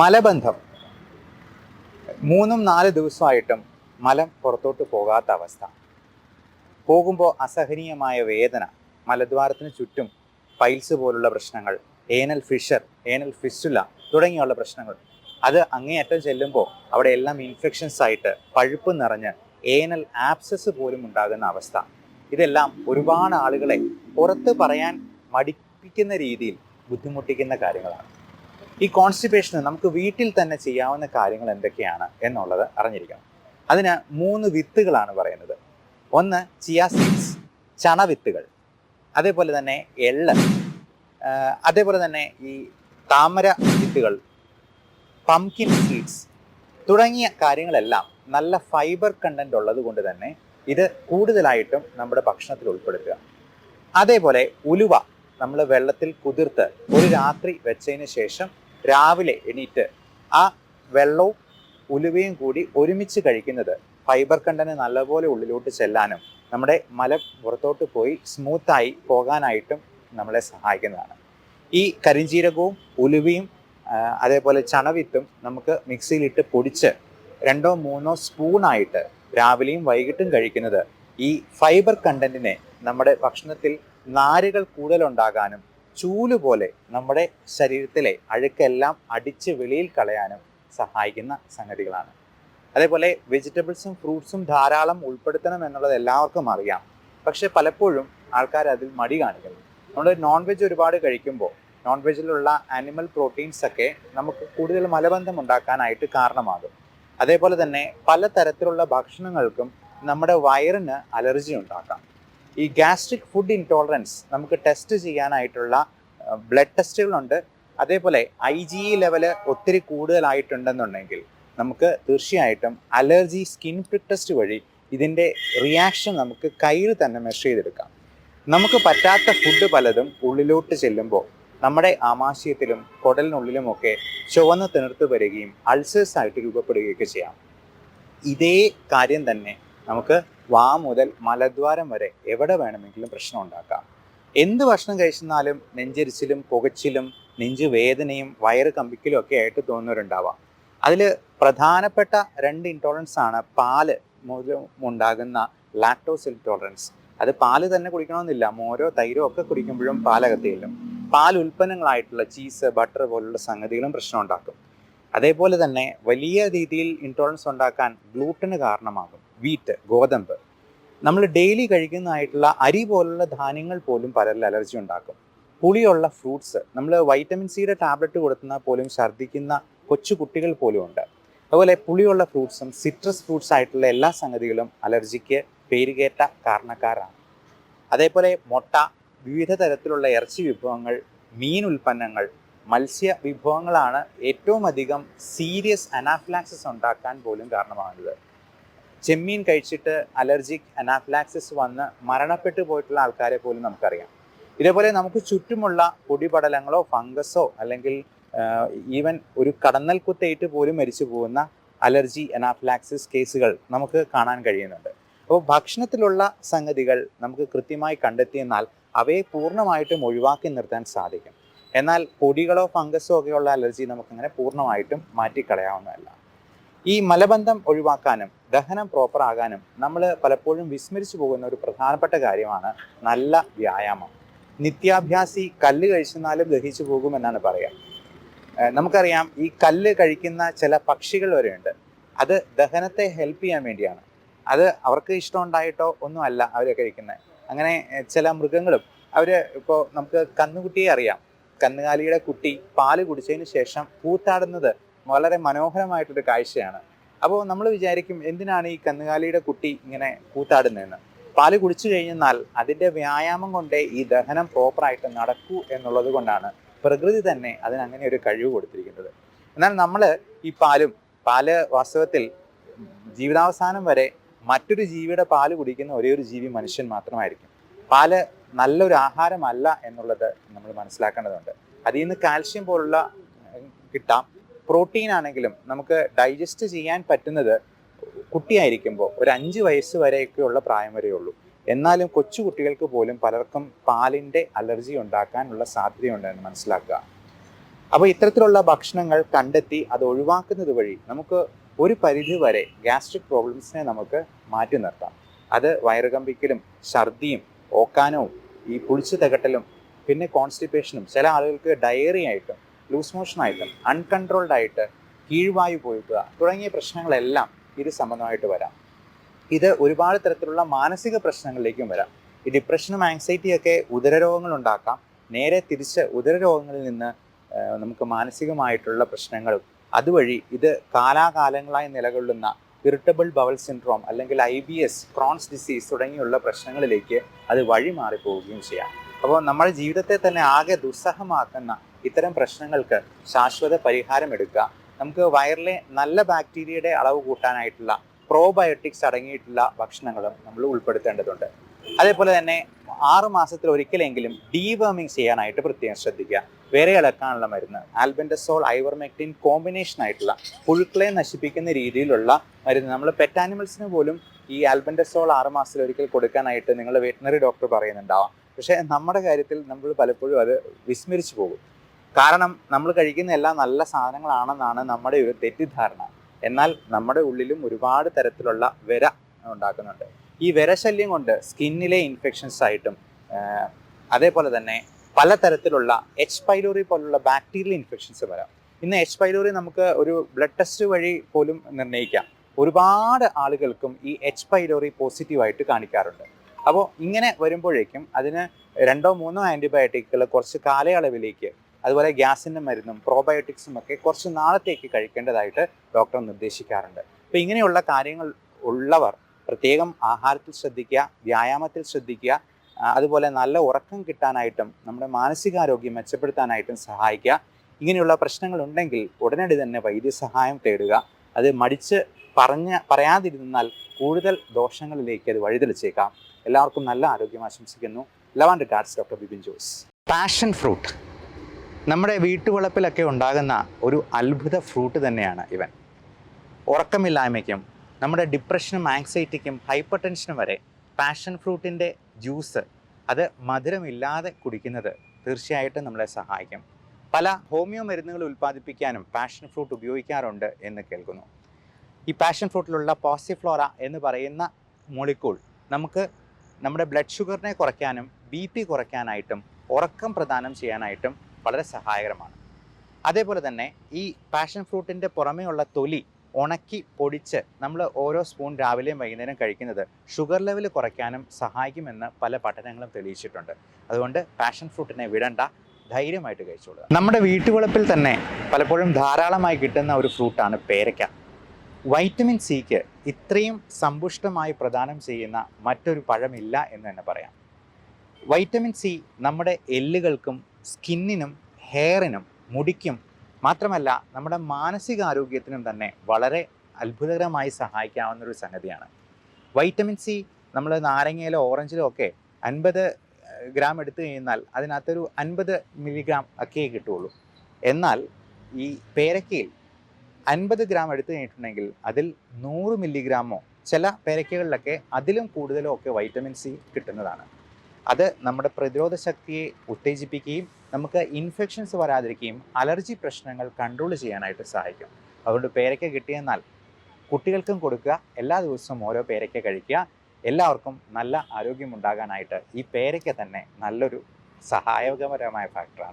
മലബന്ധം. മൂന്നും നാല് ദിവസമായിട്ടും മലം പുറത്തോട്ട് പോകാത്ത അവസ്ഥ. പോകുമ്പോൾ അസഹനീയമായ വേദന മലദ്വാരത്തിന് ചുറ്റും പൈൽസ് പോലുള്ള പ്രശ്നങ്ങൾ ഏനൽ ഫിഷർ ഏനൽ ഫിസ്റ്റുല തുടങ്ങിയുള്ള പ്രശ്നങ്ങൾ. അത് അങ്ങേയറ്റം ചെല്ലുമ്പോൾ അവിടെ എല്ലാം ഇൻഫെക്ഷൻസ് ആയിട്ട് പഴുപ്പ് നിറഞ്ഞ് ഏനൽ ആപ്സസ് പോലും ഉണ്ടാകുന്ന അവസ്ഥ. ഇതെല്ലാം ഒരുപാട് ആളുകളെ പുറത്ത് പറയാൻ മടിപ്പിക്കുന്ന രീതിയിൽ ബുദ്ധിമുട്ടിക്കുന്ന കാര്യങ്ങളാണ്. ഈ കോൺസ്റ്റിപ്പേഷന് നമുക്ക് വീട്ടിൽ തന്നെ ചെയ്യാവുന്ന കാര്യങ്ങൾ എന്തൊക്കെയാണ് എന്നുള്ളത് അറിഞ്ഞിരിക്കണം. അതിന് മൂന്ന് വിത്തുകളാണ് പറയുന്നത്. ഒന്ന് ചിയാ സീഡ്സ് ചണവിത്തുകൾ അതേപോലെ തന്നെ എള്ള്. അതേപോലെ തന്നെ ഈ താമര വിത്തുകൾ പംകിൻ സീഡ്സ് തുടങ്ങിയ കാര്യങ്ങളെല്ലാം നല്ല ഫൈബർ കണ്ടന്റ് ഉള്ളത് കൊണ്ട് തന്നെ ഇത് കൂടുതലായിട്ടും നമ്മുടെ ഭക്ഷണത്തിൽ ഉൾപ്പെടുത്തുക. അതേപോലെ ഉലുവ നമ്മൾ വെള്ളത്തിൽ കുതിർത്ത് ഒരു രാത്രി വെച്ചതിന് ശേഷം രാവിലെ എണീറ്റ് ആ വെള്ളവും ഉലുവയും കൂടി ഒരുമിച്ച് കഴിക്കുന്നത് ഫൈബർ കണ്ടന്റ് നല്ലപോലെ ഉള്ളിലോട്ട് ചെല്ലാനും നമ്മുടെ മല പുറത്തോട്ട് പോയി സ്മൂത്തായി പോകാനായിട്ടും നമ്മളെ സഹായിക്കുന്നതാണ്. ഈ കരിഞ്ചീരകവും ഉലുവയും അതേപോലെ ചണവിത്തും നമുക്ക് മിക്സിയിലിട്ട് പൊടിച്ച് രണ്ടോ മൂന്നോ സ്പൂണായിട്ട് രാവിലെയും വൈകിട്ടും കഴിക്കുന്നത് ഈ ഫൈബർ കണ്ടന്റിനെ നമ്മുടെ ഭക്ഷണത്തിൽ നാരുകൾ കൂടുതലുണ്ടാകാനും ചൂൽ പോലെ നമ്മുടെ ശരീരത്തിലെ അഴുക്കെല്ലാം അടിച്ച് വെളിയിൽ കളയാനും സഹായിക്കുന്ന സംഗതികളാണ്. അതേപോലെ വെജിറ്റബിൾസും ഫ്രൂട്ട്സും ധാരാളം ഉൾപ്പെടുത്തണം എന്നുള്ളത് എല്ലാവർക്കും അറിയാം. പക്ഷെ പലപ്പോഴും ആൾക്കാർ അതിൽ മടി കാണിക്കുന്നു. നമ്മൾ നോൺ വെജ് ഒരുപാട് കഴിക്കുമ്പോൾ നോൺ വെജിലുള്ള ആനിമൽ പ്രോട്ടീൻസ് ഒക്കെ നമുക്ക് കൂടുതൽ മലബന്ധം ഉണ്ടാക്കാനായിട്ട് കാരണമാകും. അതേപോലെ തന്നെ പലതരത്തിലുള്ള ഭക്ഷണങ്ങൾക്കും നമ്മുടെ വയറിന് അലർജി ഉണ്ടാക്കാം. ഈ ഗാസ്ട്രിക് ഫുഡ് ഇൻടോളറൻസ് നമുക്ക് ടെസ്റ്റ് ചെയ്യാനായിട്ടുള്ള ബ്ലഡ് ടെസ്റ്റുകളുണ്ട് അതേപോലെ ഐ ജി ഇ ലെവൽ ഒത്തിരി കൂടുതലായിട്ടുണ്ടെന്നുണ്ടെങ്കിൽ നമുക്ക് തീർച്ചയായിട്ടും അലർജി സ്കിൻ പ്രിക് ടെസ്റ്റ് വഴി ഇതിന്റെ റിയാക്ഷൻ നമുക്ക് കയ്യിൽ തന്നെ മെഷർ ചെയ്തെടുക്കാം. നമുക്ക് പറ്റാത്ത ഫുഡ് പലതും ഉള്ളിലോട്ട് ചെല്ലുമ്പോൾ നമ്മുടെ ആമാശയത്തിലും കുടലിനുള്ളിലുമൊക്കെ ചുവന്ന് തിണർത്ത് വരികയും അൾസേഴ്സ് ആയിട്ട് രൂപപ്പെടുകയൊക്കെ ചെയ്യാം. ഇതേ കാര്യം തന്നെ നമുക്ക് വാ മുതൽ മലദ്വാരം വരെ എവിടെ വേണമെങ്കിലും പ്രശ്നം ഉണ്ടാക്കാം. എന്ത് ഭക്ഷണം കഴിച്ചെന്നാലും നെഞ്ചരിച്ചിലും പുകച്ചിലും നെഞ്ചു വേദനയും വയറ് കമ്പിക്കലും ഒക്കെ ആയിട്ട് തോന്നുന്നവരുണ്ടാവാം. അതിൽ പ്രധാനപ്പെട്ട രണ്ട് ഇൻടോളറൻസ് ആണ് പാൽ മൂലം ഉണ്ടാകുന്ന ലാക്ടോസ് ഇൻടോളറൻസ് അത് പാൽ തന്നെ കുടിക്കണമെന്നില്ല. മോരോ തൈരോ ഒക്കെ കുടിക്കുമ്പോഴും പാലകത്ത് ചെല്ലും പാൽ ഉൽപ്പന്നങ്ങളായിട്ടുള്ള ചീസ് ബട്ടർ പോലുള്ള സംഗതികളും പ്രശ്നം ഉണ്ടാക്കും. അതേപോലെ തന്നെ വലിയ രീതിയിൽ ഇൻടോളറൻസ് ഉണ്ടാക്കാൻ ഗ്ലൂട്ടന് കാരണമാകും. വീറ്റ് ഗോതമ്പ്. നമ്മൾ ഡെയിലി കഴിക്കുന്നതായിട്ടുള്ള അരി പോലുള്ള ധാന്യങ്ങൾ പോലും പലരിൽ അലർജി ഉണ്ടാക്കും. പുളിയുള്ള ഫ്രൂട്ട്സ് നമ്മൾ വൈറ്റമിൻ സിയുടെ ടാബ്ലറ്റ് കൊടുക്കുന്ന പോലും ഛർദ്ദിക്കുന്ന കൊച്ചു കുട്ടികൾ പോലും ഉണ്ട്. അതുപോലെ പുളിയുള്ള ഫ്രൂട്ട്സും സിട്രസ് ഫ്രൂട്ട്സ് ആയിട്ടുള്ള എല്ലാ സംഗതികളും അലർജിക്ക് പേരുകേറ്റ കാരണക്കാരാണ്. അതേപോലെ മുട്ട വിവിധ തരത്തിലുള്ള ഇറച്ചി വിഭവങ്ങൾ മീൻ ഉൽപ്പന്നങ്ങൾ മത്സ്യ വിഭവങ്ങളാണ് ഏറ്റവും അധികം സീരിയസ് അനാഫ്ലാക്സിസ് ഉണ്ടാക്കാൻ പോലും കാരണമാകുന്നത്. ചെമ്മീൻ കഴിച്ചിട്ട് അലർജിക് അനാഫ്ലാക്സിസ് വന്ന് മരണപ്പെട്ടു പോയിട്ടുള്ള ആൾക്കാരെ പോലും നമുക്കറിയാം. ഇതേപോലെ നമുക്ക് ചുറ്റുമുള്ള പൊടിപടലങ്ങളോ ഫംഗസോ അല്ലെങ്കിൽ ഈവൻ ഒരു കടന്നൽ കുത്തേറ്റ് പോലും മരിച്ചു പോകുന്ന അലർജി അനാഫ്ലാക്സിസ് കേസുകൾ നമുക്ക് കാണാൻ കഴിയുന്നുണ്ട്. അപ്പോൾ ഭക്ഷണത്തിലുള്ള സംഗതികൾ നമുക്ക് കൃത്യമായി കണ്ടെത്തിയെന്നാൽ അവയെ പൂർണമായിട്ടും ഒഴിവാക്കി നിർത്താൻ സാധിക്കും. എന്നാൽ പൊടികളോ ഫംഗസോ ഒക്കെയുള്ള അലർജി നമുക്കങ്ങനെ പൂർണമായിട്ടും മാറ്റിക്കളയാവുന്നതല്ല. ഈ മലബന്ധം ഒഴിവാക്കാനും ദഹനം പ്രോപ്പർ ആകാനും നമ്മൾ പലപ്പോഴും വിസ്മരിച്ചു പോകുന്ന ഒരു പ്രധാനപ്പെട്ട കാര്യമാണ് നല്ല വ്യായാമം. നിത്യാഭ്യാസി കല്ല് കഴിച്ചെന്നാലും ദഹിച്ചു പോകുമെന്നാണ് പറയുക ഏഹ് നമുക്കറിയാം ഈ കല്ല് കഴിക്കുന്ന ചില പക്ഷികൾ വരെയുണ്ട്. അത് ദഹനത്തെ ഹെൽപ്പ് ചെയ്യാൻ വേണ്ടിയാണ്. അത് അവർക്ക് ഇഷ്ടം ഉണ്ടായിട്ടോ ഒന്നുമല്ല അവർ കഴിക്കുന്നത് അങ്ങനെ ചില മൃഗങ്ങളും അവർ ഇപ്പോൾ നമുക്ക് കന്നുകുട്ടിയെ അറിയാം. കന്നുകാലിയുടെ കുട്ടി പാൽ കുടിച്ചതിന് ശേഷം കൂത്താടുന്നത് വളരെ മനോഹരമായിട്ടൊരു കാഴ്ചയാണ്. അപ്പോൾ നമ്മൾ വിചാരിക്കും എന്തിനാണ് ഈ കന്നുകാലിയുടെ കുട്ടി ഇങ്ങനെ കൂത്താടുന്നതെന്ന്? പാൽ കുടിച്ചു കഴിഞ്ഞാൽ അതിന്റെ വ്യായാമം കൊണ്ടേ ഈ ദഹനം പ്രോപ്പറായിട്ട് നടക്കൂ എന്നുള്ളത് കൊണ്ടാണ് പ്രകൃതി തന്നെ അതിനങ്ങനെ ഒരു കഴിവ് കൊടുത്തിരിക്കുന്നത്. എന്നാൽ നമ്മൾ ഈ പാലും പാൽ വാസ്തവത്തിൽ ജീവിതാവസാനം വരെ മറ്റൊരു ജീവിയുടെ പാൽ കുടിക്കുന്ന ഒരേ ഒരു ജീവി മനുഷ്യൻ മാത്രമായിരിക്കും. പാൽ നല്ലൊരു ആഹാരമല്ല എന്നുള്ളത് നമ്മൾ മനസ്സിലാക്കേണ്ടതുണ്ട്. അതിൽ നിന്ന് കാൽഷ്യം പോലുള്ള കിട്ടാം. പ്രോട്ടീൻ ആണെങ്കിലും നമുക്ക് ഡൈജസ്റ്റ് ചെയ്യാൻ പറ്റുന്നത് കുട്ടിയായിരിക്കുമ്പോൾ ഒരു അഞ്ച് വയസ്സ് വരെയൊക്കെയുള്ള പ്രായം വരെയുള്ളൂ എന്നാലും കൊച്ചു കുട്ടികൾക്ക് പോലും പലർക്കും പാലിന്റെ അലർജി ഉണ്ടാക്കാനുള്ള സാധ്യതയുണ്ടെന്ന് മനസ്സിലാക്കുക. അപ്പോൾ ഇത്തരത്തിലുള്ള ഭക്ഷണങ്ങൾ കണ്ടെത്തി അത് ഒഴിവാക്കുന്നത് വഴി നമുക്ക് ഒരു പരിധി വരെ ഗ്യാസ്ട്രിക് പ്രോബ്ലംസിനെ നമുക്ക് മാറ്റി നിർത്താം. അത് വയറുകമ്പിക്കലും ഛർദിയും ഓക്കാനവും ഈ പുളിച്ചു തകട്ടലും പിന്നെ കോൺസ്റ്റിപ്പേഷനും ചില ആളുകൾക്ക് ഡയറി ആയിട്ടും ലൂസ് മോഷനായിട്ടും അൺകൺട്രോൾഡ് ആയിട്ട് കീഴ്വായു പോയിക്കുക തുടങ്ങിയ പ്രശ്നങ്ങളെല്ലാം ഇത് സംബന്ധമായിട്ട് വരാം. ഇത് ഒരുപാട് തരത്തിലുള്ള മാനസിക പ്രശ്നങ്ങളിലേക്കും വരാം. ഈ ഡിപ്രഷനും ആങ്സൈറ്റിയും ഒക്കെ ഉദരരോഗങ്ങൾ ഉണ്ടാക്കാം. നേരെ തിരിച്ച് ഉദരരോഗങ്ങളിൽ നിന്ന് നമുക്ക് മാനസികമായിട്ടുള്ള പ്രശ്നങ്ങളും അതുവഴി ഇത് കാലാകാലങ്ങളായി നിലകൊള്ളുന്ന ഇറിറ്റബിൾ ബവൽ സിൻഡ്രോം അല്ലെങ്കിൽ I B S Crohn's disease തുടങ്ങിയുള്ള പ്രശ്നങ്ങളിലേക്ക് അത് വഴി മാറിപ്പോവുകയും ചെയ്യാം. അപ്പോൾ നമ്മുടെ ജീവിതത്തെ തന്നെ ആകെ ദുസ്സഹമാക്കുന്ന ഇത്തരം പ്രശ്നങ്ങൾക്ക് ശാശ്വത പരിഹാരം എടുക്കുക. നമുക്ക് വയറിലെ നല്ല ബാക്ടീരിയയുടെ അളവ് കൂട്ടാനായിട്ടുള്ള പ്രോബയോട്ടിക്സ് അടങ്ങിയിട്ടുള്ള ഭക്ഷണങ്ങളും നമ്മൾ ഉൾപ്പെടുത്തേണ്ടതുണ്ട്. അതേപോലെ തന്നെ ആറ് മാസത്തിൽ ഒരിക്കലെങ്കിലും ഡീവേമിങ് ചെയ്യാനായിട്ട് പ്രത്യേകം ശ്രദ്ധിക്കുക. വേറെ ഇളക്കാനുള്ള മരുന്ന് ആൽബൻഡസോൾ ഐവർമെക്ടിൻ കോമ്പിനേഷൻ ആയിട്ടുള്ള പുഴുക്കളെ നശിപ്പിക്കുന്ന രീതിയിലുള്ള മരുന്ന് നമ്മൾ പെറ്റ് ആനിമൽസിന് പോലും ഈ ആൽബൻഡസോൾ ആറ് മാസത്തിൽ ഒരിക്കൽ കൊടുക്കാനായിട്ട് നിങ്ങൾ വെറ്റിനറി ഡോക്ടർ പറയുന്നുണ്ടാവാം. പക്ഷേ നമ്മുടെ കാര്യത്തിൽ നമ്മൾ പലപ്പോഴും അത് വിസ്മരിച്ചു പോകും. കാരണം നമ്മൾ കഴിക്കുന്ന എല്ലാം നല്ല സാധനങ്ങളാണെന്നാണ് നമ്മുടെ ഒരു തെറ്റിദ്ധാരണ. എന്നാൽ നമ്മുടെ ഉള്ളിലും ഒരുപാട് തരത്തിലുള്ള വിര ഉണ്ടാക്കുന്നുണ്ട്. ഈ വിരശല്യം കൊണ്ട് സ്കിന്നിലെ ഇൻഫെക്ഷൻസ് ആയിട്ടും അതേപോലെ തന്നെ പലതരത്തിലുള്ള എച്ച് പൈലോറി പോലുള്ള ബാക്ടീരിയൽ ഇൻഫെക്ഷൻസ് വരാം. ഇന്ന് എച്ച് പൈലോറി നമുക്ക് ഒരു ബ്ലഡ് ടെസ്റ്റ് വഴി പോലും നിർണയിക്കാം. ഒരുപാട് ആളുകൾക്കും ഈ എച്ച് പൈലോറി പോസിറ്റീവായിട്ട് കാണിക്കാറുണ്ട്. അപ്പോൾ ഇങ്ങനെ വരുമ്പോഴേക്കും അതിന് രണ്ടോ മൂന്നോ ആന്റിബയോട്ടിക്കുകൾ കുറച്ച് കാലയളവിലേക്ക് അതുപോലെ ഗ്യാസിന്റെ മരുന്നും പ്രോബയോട്ടിക്സും ഒക്കെ കുറച്ച് നാളത്തേക്ക് കഴിക്കേണ്ടതായിട്ട് ഡോക്ടർ നിർദ്ദേശിക്കാറുണ്ട്. അപ്പോൾ ഇങ്ങനെയുള്ള കാര്യങ്ങൾ ഉള്ളവർ പ്രത്യേകം ആഹാരത്തിൽ ശ്രദ്ധിക്കുക വ്യായാമത്തിൽ ശ്രദ്ധിക്കുക അതുപോലെ നല്ല ഉറക്കം കിട്ടാനായിട്ടും നമ്മുടെ മാനസികാരോഗ്യം മെച്ചപ്പെടുത്താനായിട്ടും സഹായിക്കുക. ഇങ്ങനെയുള്ള പ്രശ്നങ്ങൾ ഉണ്ടെങ്കിൽ ഉടനടി തന്നെ വൈദ്യസഹായം തേടുക. അത് മടിച്ച് പറഞ്ഞ പറയാതിരുന്നാൽ കൂടുതൽ ദോഷങ്ങളിലേക്ക് അത് വഴിതെളിച്ചേക്കാം. എല്ലാവർക്കും നല്ല ആരോഗ്യം ആശംസിക്കുന്നു. Love and regards doctor Bibin Jose passion fruit നമ്മുടെ വീട്ടുവളപ്പിലൊക്കെ ഉണ്ടാകുന്ന ഒരു അത്ഭുത ഫ്രൂട്ട് തന്നെയാണ് ഇവൻ. ഉറക്കമില്ലായ്മയ്ക്കും നമ്മുടെ ഡിപ്രഷനും ആങ്സൈറ്റിക്കും ഹൈപ്പർ ടെൻഷനും വരെ പാഷൻ ഫ്രൂട്ടിന്റെ ജ്യൂസ് അത് മധുരമില്ലാതെ കുടിക്കുന്നത് തീർച്ചയായിട്ടും നമ്മളെ സഹായിക്കും. പല ഹോമിയോ മരുന്നുകൾ ഉൽപ്പാദിപ്പിക്കാനും പാഷൻ ഫ്രൂട്ട് ഉപയോഗിക്കാറുണ്ട് എന്ന് കേൾക്കുന്നു. ഈ പാഷൻ ഫ്രൂട്ടിലുള്ള പോസിഫ്ലോറ എന്ന് പറയുന്ന മോളിക്കൂൾ നമുക്ക് നമ്മുടെ ബ്ലഡ് ഷുഗറിനെ കുറയ്ക്കാനും ബി പി കുറയ്ക്കാനായിട്ടും ഉറക്കം പ്രദാനം ചെയ്യാനായിട്ടും വളരെ സഹായകരമാണ്. അതേപോലെ തന്നെ ഈ പാഷൻ ഫ്രൂട്ടിന്റെ പുറമേയുള്ള തൊലി ഉണക്കി പൊടിച്ച് നമ്മൾ ഓരോ സ്പൂൺ രാവിലെയും വൈകുന്നേരം കഴിക്കുന്നത് ഷുഗർ ലെവൽ കുറയ്ക്കാനും സഹായിക്കുമെന്ന് പല പഠനങ്ങളും തെളിയിച്ചിട്ടുണ്ട്. അതുകൊണ്ട് പാഷൻ ഫ്രൂട്ടിനെ വിടണ്ട ധൈര്യമായിട്ട് കഴിച്ചോളുക. നമ്മുടെ വീട്ടുവളപ്പിൽ തന്നെ പലപ്പോഴും ധാരാളമായി കിട്ടുന്ന ഒരു ഫ്രൂട്ടാണ് പേരയ്ക്ക. വൈറ്റമിൻ സിക്ക് ഇത്രയും സമ്പുഷ്ടമായി പ്രദാനം ചെയ്യുന്ന മറ്റൊരു പഴമില്ല എന്ന് തന്നെ പറയാം. വൈറ്റമിൻ സി നമ്മുടെ എല്ലുകൾക്കും സ്കിന്നിനും ഹെയറിനും മുടിക്കും മാത്രമല്ല നമ്മുടെ മാനസികാരോഗ്യത്തിനും തന്നെ വളരെ അത്ഭുതകരമായി സഹായിക്കാവുന്ന ഒരു സംഗതിയാണ്. വൈറ്റമിൻ സി നമ്മൾ നാരങ്ങയിലോ ഓറഞ്ചിലോ ഒക്കെ അൻപത് ഗ്രാം എടുത്തു കഴിഞ്ഞാൽ അതിനകത്തൊരു അൻപത് മില്ലിഗ്രാം ഒക്കെ കിട്ടുള്ളൂ എന്നാൽ ഈ പേരക്കയിൽ അൻപത് ഗ്രാം എടുത്തു കഴിഞ്ഞിട്ടുണ്ടെങ്കിൽ അതിൽ നൂറ് മില്ലിഗ്രാമോ ചില പേരക്കകളിലൊക്കെ അതിലും കൂടുതലോ ഒക്കെ വൈറ്റമിൻ സി കിട്ടുന്നതാണ്. അത് നമ്മുടെ പ്രതിരോധ ശക്തിയെ ഉത്തേജിപ്പിക്കുകയും നമുക്ക് ഇൻഫെക്ഷൻസ് വരാതിരിക്കുകയും അലർജി പ്രശ്നങ്ങൾ കൺട്രോൾ ചെയ്യാനായിട്ട് സഹായിക്കും. അതുകൊണ്ട് പേരയ്ക്ക കിട്ടിയെന്നാൽ കുട്ടികൾക്കും കൊടുക്കുക എല്ലാ ദിവസവും ഓരോ പേരയ്ക്ക കഴിക്കുക. എല്ലാവർക്കും നല്ല ആരോഗ്യമുണ്ടാകാനായിട്ട് ഈ പേരയ്ക്ക തന്നെ നല്ലൊരു സഹായകപരമായ ഫാക്ടറാണ്